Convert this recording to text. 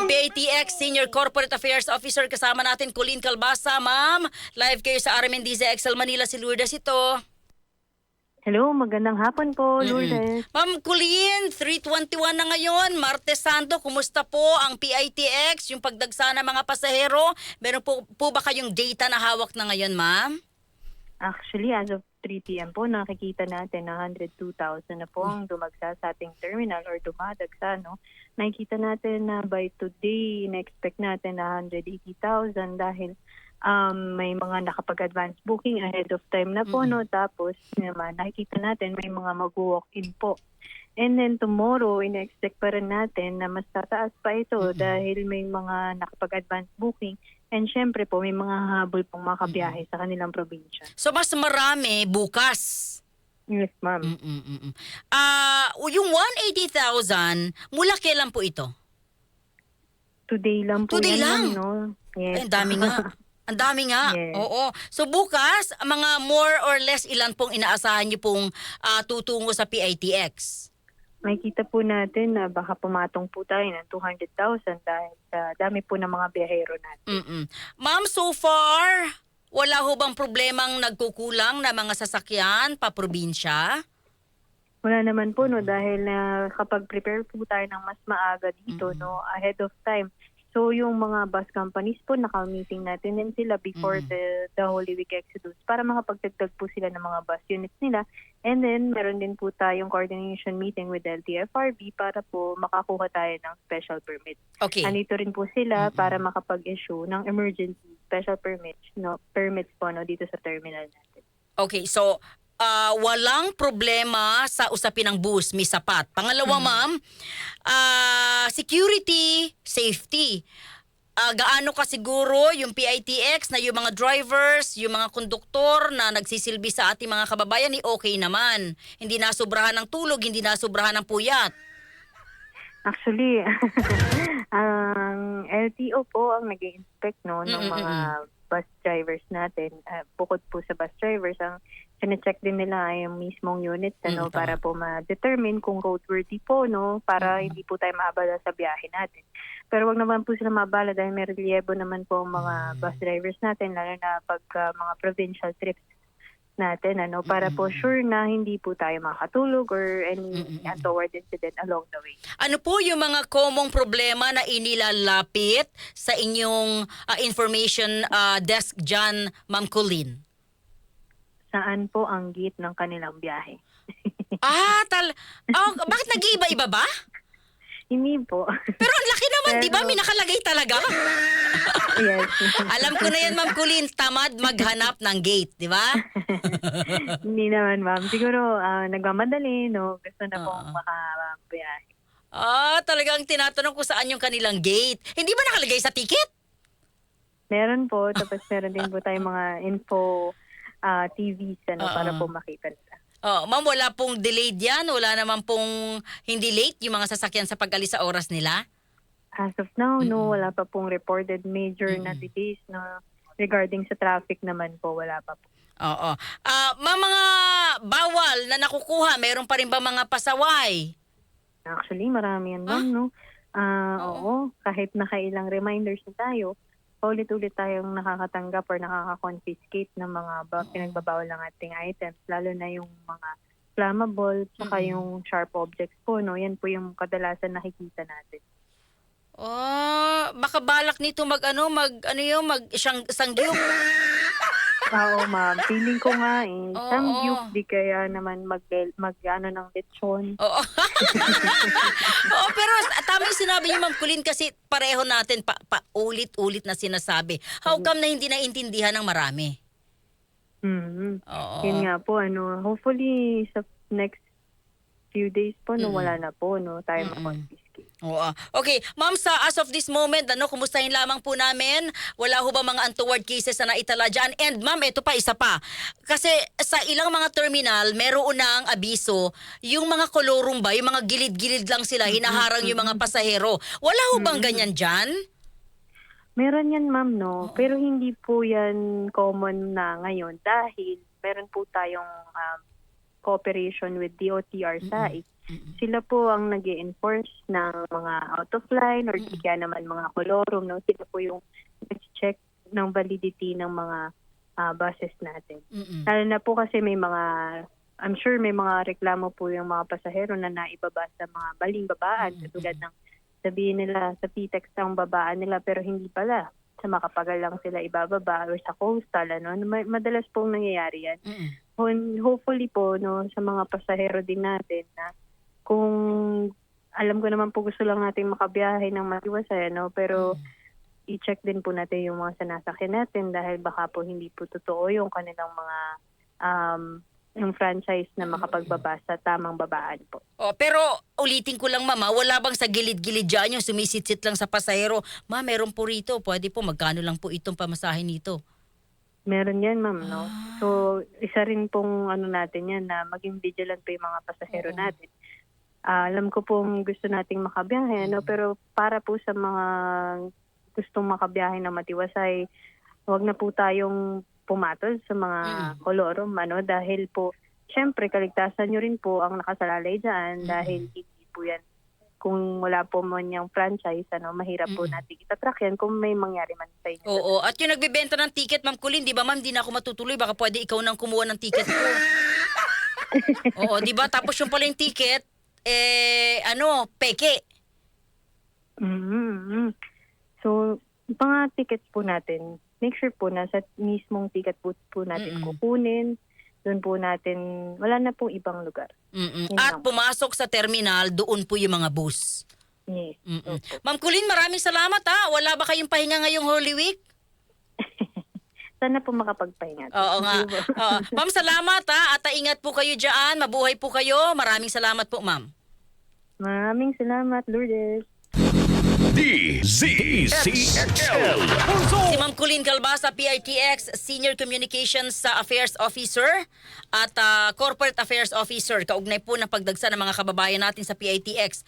Ma'am BATX Senior Corporate Affairs Officer kasama natin Colleen Calbasa, ma'am. Live kayo sa RMNDZ Excel Manila si Lourdes ito. Hello, magandang hapon po, Lourdes. Ma'am Colleen, 321 na ngayon, Martes Santo, kumusta po ang PITX, yung pagdagsa ng mga pasahero? Meron po, po ba kayong data na hawak na ngayon, ma'am? Actually, as of 3 p.m. po, nakikita natin na 102,000 na po ang dumagsa sa ating terminal or dumadagsa, no? Nakikita natin na by today, na-expect natin na 180,000 dahil um, may mga nakapag-advance booking ahead of time na po, no? Tapos naman, nakikita natin may mga mag-walk-in po. And then tomorrow, ina-expect pa rin natin na mas tataas pa ito dahil may mga nakapag-advance booking. And syempre po, may mga habol pong makabiyahe sa kanilang probinsya. So mas marami bukas. Yes, ma'am. Mm-mm-mm. Ah, yung 180,000, mula kailan po ito? Today lang po Today yan, lang? ma'am, no? Yes. Ay, ang dami nga. Ang dami nga. Yes. Oo. So bukas, mga more or less ilan pong inaasahan niyo pong ah, tutungo sa PITX? Makikita po natin na baka pumatong po tayo ng 200,000 dahil sa dami po ng mga biyahero natin. Mm-mm. Ma'am, so far, wala ho bang problemang nagkukulang na mga sasakyan pa probinsya? Wala naman po, no? Dahil na kapag prepare po tayo ng mas maaga dito, no? Ahead of time. So, yung mga bus companies po, naka-meeting natin din sila before the, the Holy Week Exodus para makapagdagdag po sila ng mga bus units nila. And then, meron din po tayong coordination meeting with LTFRB para po makakuha tayo ng special permit. Okay. Andito rin po sila para makapag-issue ng emergency special permits, no, permits po no, dito sa terminal natin. Okay, so ah, walang problema sa usapin ng bus, may sapat. Pangalawa, ma'am, ah, security, safety. Ah, gaano ka siguro yung PITX na yung mga drivers, yung mga konduktor na nagsisilbi sa ating mga kababayan, ni okay naman. Hindi nasubrahan ng tulog, hindi nasubrahan ng puyat. Actually, ang LTO po ang nag inspect no, ng mga bus drivers natin. Ah, bukod po sa bus drivers, ang sinecheck din nila ay yung mismong unit ano, Mm, tama. para po ma-determine kung roadworthy po, no, para hindi po tayo maabala sa biyahe natin. Pero wag naman po sila maabala dahil may reliebo naman po ang mga bus drivers natin, lalo na pag ah, mga provincial trips natin ano para po sure na hindi po tayo makatulog or any untoward incident along the way. Ano po yung mga common problema na inilalapit sa inyong ah, information ah, desk dyan, Ma'am Colleen? Saan po ang gate ng kanilang biyahe? Ah, tal... Oh, bakit nag-iiba-iba ba? Hindi po. Pero ang laki naman, di ba? May nakalagay talaga. yes. Alam ko na yan, Ma'am Colleen, tamad maghanap ng gate, di ba? Hindi naman, ma'am. Siguro ah, nagmamadali, no? Gusto na pong Oo. makabiyahe. Ah, talagang tinatanong ko saan yung kanilang gate. Hindi ba nakalagay sa ticket? Meron po, tapos meron din po tayong mga info ah, TVs ano, Oo. para po makita nila. Oh, ma'am, wala pong delayed yan? Wala naman pong hindi late yung mga sasakyan sa pag-alis sa oras nila? As of now, no, wala pa pong reported major na delays no, regarding sa traffic naman po, wala pa po. Oo. Ah, ma'am, mga bawal na nakukuha, meron pa rin ba mga pasaway? Actually, marami yan, ma'am, no? Ah, oo. kahit nakailang reminders na tayo, paulit-ulit tayong nakakatanggap or nakaka-confiscate ng mga ba- pinagbabawal ng ating items, lalo na yung mga flammable, saka yung sharp objects po, no? Yan po yung kadalasan nakikita natin. Oh, baka balak nito mag ano, mag ano yung mag siyang sangyup. Oo, ma'am. Feeling ko nga eh. Oo. Samgyup, di kaya naman mag, mag ano ng lechon. Oo. Oo, pero tama yung sinabi niyo, Ma'am Kulin, kasi pareho natin pa, pa ulit-ulit na sinasabi. How come na hindi naintindihan ng marami? Mhm. Oo. Yun nga po, ano, hopefully sa next few days po, no, wala na po, no, tayo ma-confiscate. Oo. Okay, ma'am, sa as of this moment, ano, kumustahin lamang po namin? Wala ho ba mga untoward cases na naitala dyan? And ma'am, ito pa, isa pa. Kasi sa ilang mga terminal, meron ang abiso, yung mga kolorum ba, yung mga gilid-gilid lang sila, hinaharang yung mga pasahero. Wala ho bang ganyan dyan? Meron yan, ma'am, no, pero hindi po yan common na ngayon dahil meron po tayong um, cooperation with DOTR SAIC Sila po ang nag enforce ng mga out of line or di kaya naman mga kolorum. No? Sila po yung nag-check ng validity ng mga ah, buses natin. Mm-mm. Lalo na po kasi may mga, I'm sure may mga reklamo po yung mga pasahero na naibaba sa mga baling babaan. Mm, Katulad ng sabihin nila sa PTEX ang babaan nila pero hindi pala. Sa makapagal lang sila ibababa or sa coastal. Ano? Ma- Madalas pong nangyayari yan. Mm-mm. Hon- Hopefully po no, sa mga pasahero din natin na kung alam ko naman po gusto lang natin makabiyahe ng matiwasay, no? pero i-check din po natin yung mga sinasakyan natin dahil baka po hindi po totoo yung kanilang mga um, yung franchise na makapagbaba sa tamang babaan po. Oh, pero ulitin ko lang mama, wala bang sa gilid-gilid dyan yung sumisitsit lang sa pasahero? Ma, meron po rito. Pwede po, magkano lang po itong pamasahin nito? Meron yan, ma'am, no? So, isa rin pong ano natin yan na maging vigilant pa yung mga pasahero Oo. natin. Ah, alam ko pong gusto nating makabiyahe, no? Pero para po sa mga gustong makabiyahe na matiwasay, huwag na po tayong pumatol sa mga Mm. kolorum, ano? Dahil po, syempre, kaligtasan nyo rin po ang nakasalalay dyan Mm. dahil hindi po yan kung wala po man yung franchise, ano, mahirap po Mm. natin itatrack yan kung may mangyari man sa inyo. Oo, at yung nagbebenta ng ticket, Ma'am Kulin, di ba ma'am, di na ako matutuloy. Baka pwede ikaw nang kumuha ng ticket ko. Oo, di ba? Tapos yung pala yung ticket, eh, ano, peke. mm So, yung mga tickets po natin, make sure po na sa mismong ticket booth po natin Mm-mm. kukunin. Doon po natin, wala na po ibang lugar. Mm-mm. Yun At lang. pumasok sa terminal, doon po yung mga bus. Yes. Mm-mm. Opo. Ma'am Kulin, maraming salamat ha. Wala ba kayong pahinga ngayong Holy Week? Sana po makapagpahinga. Oo nga. Oo. Ma'am, salamat ha. At ingat po kayo dyan. Mabuhay po kayo. Maraming salamat po, ma'am. Maraming salamat, Lourdes. DZCXL. Si Ma'am Colleen Calbasa, PRTX Senior Communications sa Affairs Officer at ah, Corporate Affairs Officer. Kaugnay po ng pagdagsa ng mga kababayan natin sa PITX.